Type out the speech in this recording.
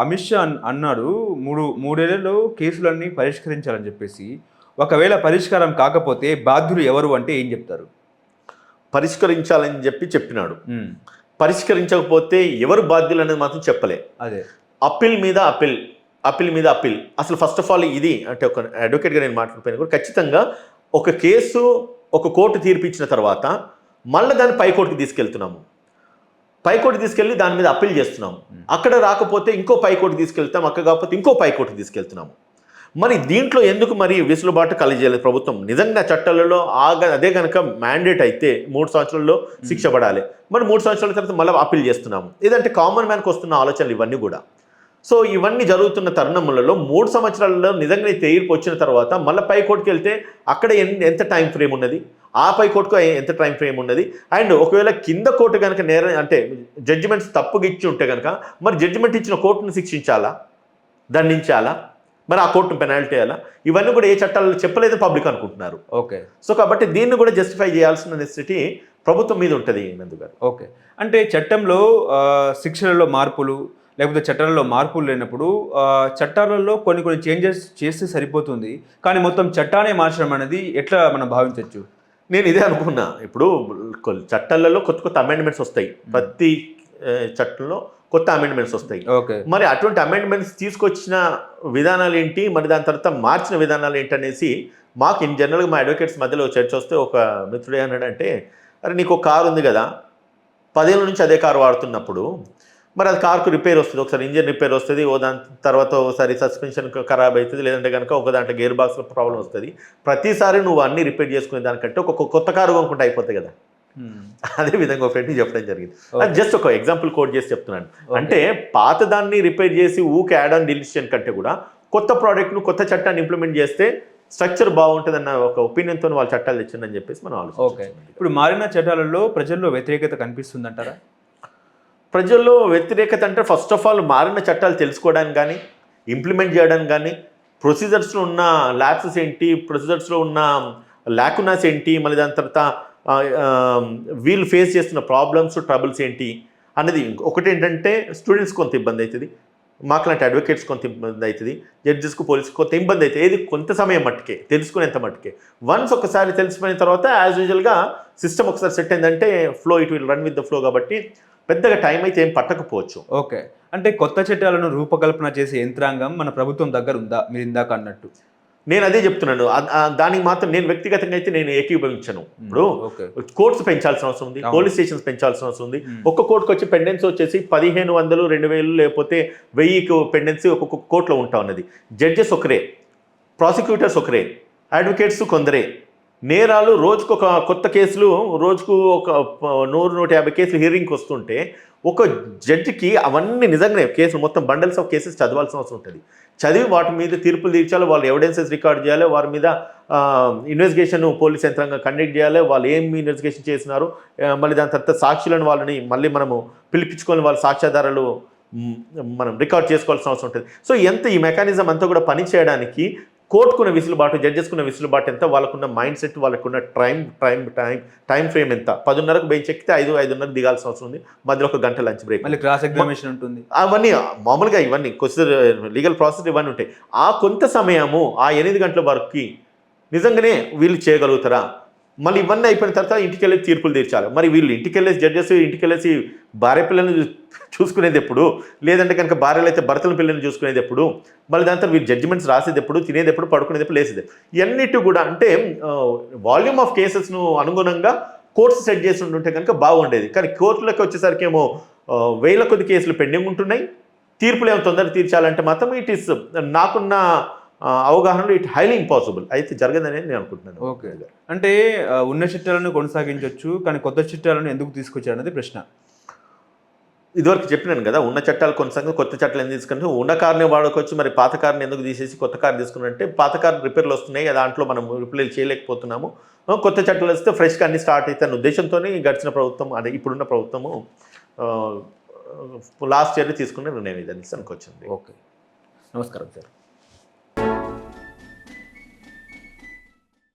అమిత్ షా అన్- అన్నాడు మూడు మూడేళ్ళలో కేసులన్నీ పరిష్కరించాలని చెప్పేసి. ఒకవేళ పరిష్కారం కాకపోతే బాధ్యులు ఎవరు అంటే ఏం చెప్తారు? పరిష్కరించాలని చెప్పి చెప్పినాడు. పరిష్కరించకపోతే ఎవరు బాధ్యులు అనేది మాత్రం చెప్పలే. అదే. అప్పీల్ మీద అప్పీల్ అప్పీల్ మీద అప్పీల్. అసలు ఫస్ట్ ఆఫ్ ఆల్ ఇది అంటే ఒక అడ్వకేట్గా నేను మాట్లాడిపోయినా కూడా ఖచ్చితంగా ఒక కేసు ఒక కోర్టు తీర్పు ఇచ్చిన తర్వాత మళ్ళీ దాన్ని పైకోర్టుకి తీసుకెళ్తున్నాము. పైకోటి తీసుకెళ్ళి దాని మీద అప్పీల్ చేస్తున్నాం అక్కడ రాకపోతే ఇంకో పైకోటి తీసుకెళ్తాం అక్కడ కాకపోతే ఇంకో పైకోటి తీసుకెళ్తున్నాము. మరి దీంట్లో ఎందుకు మరి వెసులుబాటు కలిగేయాలి ప్రభుత్వం? నిజంగా చట్టాలలో ఆగ అదే కనుక మ్యాండేట్ అయితే మూడు సంవత్సరాల్లో శిక్ష పడాలి. మరి మూడు సంవత్సరాల తర్వాత మళ్ళీ అప్పీల్ చేస్తున్నాము. ఇదంటే కామన్ మ్యాన్కి వస్తున్న ఆలోచనలు ఇవన్నీ కూడా. సో ఇవన్నీ జరుగుతున్న తరుణములలో మూడు సంవత్సరాలలో నిజంగా తీర్పు వచ్చిన తర్వాత మళ్ళీ పై వెళ్తే అక్కడ ఎంత టైం ఫ్రేమ్ ఉన్నది? ఆ పై కోర్టుకు ఎంత టైం ఫ్రేమ్ ఉన్నది? అండ్ ఒకవేళ కింద కోర్టు కనుక నేర అంటే జడ్జిమెంట్స్ తప్పుగా ఇచ్చి ఉంటే కనుక మరి జడ్జిమెంట్ ఇచ్చిన కోర్టును శిక్షించాలా? దండించాలా? మరి ఆ కోర్టును పెనాల్టీ చేయాలా ఇవన్నీ కూడా ఏ చట్టాలలో చెప్పలేదని పబ్లిక్ అనుకుంటున్నారు. ఓకే సో కాబట్టి దీన్ని కూడా జస్టిఫై చేయాల్సిన నెసిటీ ప్రభుత్వం మీద ఉంటుంది నందు గారు. ఓకే అంటే చట్టంలో ఆ, శిక్షలలో మార్పులు లేకపోతే చట్టాలలో మార్పులు లేనప్పుడు చట్టాలలో కొన్ని కొన్ని చేంజెస్ చేస్తే సరిపోతుంది. కానీ మొత్తం చట్టాన్ని మార్చడం అనేది ఎట్లా మనం భావించవచ్చు నేను ఇదే అనుకున్నా. ఇప్పుడు చట్టాలలో కొత్త కొత్త అమెండ్మెంట్స్ వస్తాయి. ప్రతి చట్టంలో కొత్త అమెండ్మెంట్స్ వస్తాయి. ఓకే. మరి అటువంటి అమెండ్మెంట్స్ తీసుకొచ్చిన విధానాలు ఏంటి మరి దాని తర్వాత మార్చిన విధానాలు ఏంటి అనేసి మాకు ఇన్ జనరల్గా మా అడ్వకేట్స్ మధ్యలో చర్చ వస్తే ఒక మిత్రుడు ఏమన్నాడంటే అరే నీకు ఒక కారు ఉంది కదా. పదేళ్ళ నుంచి అదే కారు వాడుతున్నప్పుడు మరి అది కార్కు రిపేర్ వస్తుంది. ఒకసారి ఇంజిన్ రిపేర్ వస్తుంది. ఓ దాని తర్వాత ఒకసారి సస్పెన్షన్ ఖరాబ్ అవుతుంది. లేదంటే కనుక ఒక దాంట్లో గేర్ బాక్స్లో ప్రాబ్లం వస్తుంది. ప్రతిసారి నువ్వు అన్ని రిపేర్ చేసుకునే దానికంటే ఒక కొత్త కారు కొనుక్కుంటే అయిపోతుంది కదా. అదే విధంగా ఒక ఫ్రెండ్కి చెప్పడం జరిగింది. అది జస్ట్ ఒక ఎగ్జాంపుల్ కోడ్ చేసి చెప్తున్నాను. అంటే పాత దాన్ని రిపేర్ చేసి ఊకే యాడ్ ఆన్ డిలిషన్ కంటే కూడా కొత్త ప్రోడక్ట్ను కొత్త చట్టాన్ని ఇంప్లిమెంట్ చేస్తే స్ట్రక్చర్ బాగుంటుందన్న ఒక ఒపీనియన్తో వాళ్ళు చట్టాలు తెచ్చిందని చెప్పేసి మనం ఓకే. ఆలోచించాలి ఇప్పుడు మారిన చట్టాలలో ప్రజల్లో వ్యతిరేకత కనిపిస్తుందంటారా? ప్రజల్లో వ్యతిరేకత అంటే ఫస్ట్ ఆఫ్ ఆల్ మారిన చట్టాలు తెలుసుకోవడానికి కానీ ఇంప్లిమెంట్ చేయడానికి కానీ ప్రొసీజర్స్లో ఉన్న ల్యాప్సెస్ ఏంటి ప్రొసీజర్స్లో ఉన్న ల్యాకునాస్ ఏంటి మళ్ళీ దాని తర్వాత వీళ్ళు ఫేస్ చేస్తున్న ప్రాబ్లమ్స్ ట్రబుల్స్ ఏంటి అనేది ఒకటి ఏంటంటే స్టూడెంట్స్ కొంత ఇబ్బంది అవుతుంది మాకు లాంటి అడ్వకేట్స్ కొంత ఇబ్బంది అవుతుంది జడ్జెస్కు పోలీస్కి కొంత ఇబ్బంది అవుతుంది. ఏది కొంత సమయం మట్టుకే తెలుసుకునేంత మట్టుకే. వన్స్ ఒకసారి తెలిసిపోయిన తర్వాత యాజ్ యూజువల్గా సిస్టమ్ ఒకసారి సెట్ అయిందంటే flow it will run with the flow కాబట్టి పెద్దగా టైం అయితే ఏం పట్టకపోవచ్చు. ఓకే. అంటే కొత్త చట్టాలను రూపకల్పన చేసే యంత్రాంగం మన ప్రభుత్వం దగ్గర ఉందా? మీరు ఇందాక అన్నట్టు. నేను అదే చెప్తున్నాను. దానికి మాత్రం నేను వ్యక్తిగతంగా అయితే నేను ఏకీభవించను ఇప్పుడు కోర్ట్స్ పెంచాల్సిన అవసరం ఉంది. పోలీస్ స్టేషన్స్ పెంచాల్సిన అవసరం ఉంది. ఒక్క కోర్టుకు వచ్చి పెండెన్సీ వచ్చేసి పదిహేను వందలు రెండు వేలు లేకపోతే వెయ్యికి పెండెన్సీ ఒక్కొక్క కోర్టులో ఉంటా ఉన్నది. జడ్జెస్ ఒకరే ప్రాసిక్యూటర్స్ ఒకరే అడ్వకేట్స్ కొందరే. నేరాలు రోజుకు ఒక కొత్త కేసులు రోజుకు ఒక నూరు నూట యాభై కేసులు హియరింగ్కి వస్తుంటే ఒక జడ్జికి అవన్నీ నిజంగానే కేసులు మొత్తం బండల్స్ ఆఫ్ కేసెస్ చదవాల్సిన అవసరం ఉంటుంది. చదివి వాటి మీద తీర్పులు తీర్చాలి వాళ్ళు ఎవిడెన్సెస్ రికార్డ్ చేయాలి వారి మీద ఇన్వెస్టిగేషన్ పోలీస్ యంత్రాంగం కండక్ట్ చేయాలి వాళ్ళు ఏం ఇన్వెస్టిగేషన్ చేసినారు మళ్ళీ దాని తర్వాత సాక్షులను వాళ్ళని మళ్ళీ మనము పిలిపించుకొని వాళ్ళ సాక్ష్యాధారాలు మనం రికార్డ్ చేసుకోవాల్సిన అవసరం ఉంటుంది. సో ఎంత ఈ మెకానిజం అంతా కూడా పని చేయడానికి కోర్టుకున్న విసులుబాటు జడ్జెస్కున్న విసులుబాటు ఎంత? వాళ్ళకున్న మైండ్ సెట్ వాళ్ళకున్న time time time time frame ఎంత? పదిన్నరకు బెంచ్ ఎక్కితే ఐదు ఐదున్నరకు దిగాల్సిన అవసరం ఉంది. మధ్యలో ఒక గంట లంచ్ బ్రేక్. మళ్ళీ క్రాస్ ఎగ్జామినేషన్ ఉంటుంది. అవన్నీ మామూలుగా ఇవన్నీ కొంచెం లీగల్ ప్రాసెస్ ఇవన్నీ ఉంటాయి. ఆ కొంత సమయము ఆ ఎనిమిది గంటల వరకుకి నిజంగానే వీళ్ళు చేయగలుగుతారా? మళ్ళీ ఇవన్నీ అయిపోయిన తర్వాత ఇంటికి వెళ్ళి తీర్పులు తీర్చాలి. మరి వీళ్ళు ఇంటికి వెళ్ళేసి జడ్జెస్ ఇంటికి వెళ్ళేసి భార్య పిల్లల్ని చూసుకునేది ఎప్పుడు? లేదంటే కనుక భార్యలు అయితే భర్తల పిల్లల్ని చూసుకునేది ఎప్పుడు? మళ్ళీ దాని తర్వాత వీళ్ళు జడ్జిమెంట్స్ రాసేది ఎప్పుడు? తినేది ఎప్పుడు? పడుకునేది ఎప్పుడు? లేసేది ఇవన్నిటి కూడా అంటే వాల్యూమ్ ఆఫ్ కేసెస్ను అనుగుణంగా కోర్ట్స్ సెట్ చేసి ఉంటే కనుక బాగుండేది. కానీ కోర్టులకు వచ్చేసరికి ఏమో వేల కొద్ది కేసులు పెండింగ్ ఉంటున్నాయి. తీర్పులు ఏమో తొందర తీర్చాలంటే మాత్రం ఇట్ ఈస్ నాకున్న అవగాహనలో ఇట్ హైలీ ఇంపాసిబుల్. అయితే జరగదని నేను అనుకుంటున్నాను. ఓకే. అంటే ఉన్న చట్టాలను కొనసాగించవచ్చు కానీ కొత్త చట్టాలను ఎందుకు తీసుకొచ్చారు అనేది ప్రశ్న. ఇదివరకు చెప్పినాను కదా ఉన్న చట్టాలు కొనసాగి కొత్త చట్టాలు ఎందుకు తీసుకుంటే ఉన్న కార్ని వాడుకోవచ్చు మరి పాత కార్ని ఎందుకు తీసేసి కొత్త కార్ తీసుకున్నట్టే పాత కార్ రిపేర్లు వస్తున్నాయి దాంట్లో మనం రిపేర్లు చేయలేకపోతున్నాము. కొత్త చట్టాలు వస్తే ఫ్రెష్గా అన్ని స్టార్ట్ అయితే అనే ఉద్దేశంతో గడిచిన ప్రభుత్వం అదే ఇప్పుడున్న ప్రభుత్వము లాస్ట్ ఇయర్ తీసుకున్న నిర్ణయం ఇది అనేసి అనుకోవచ్చండి. ఓకే. నమస్కారం సార్.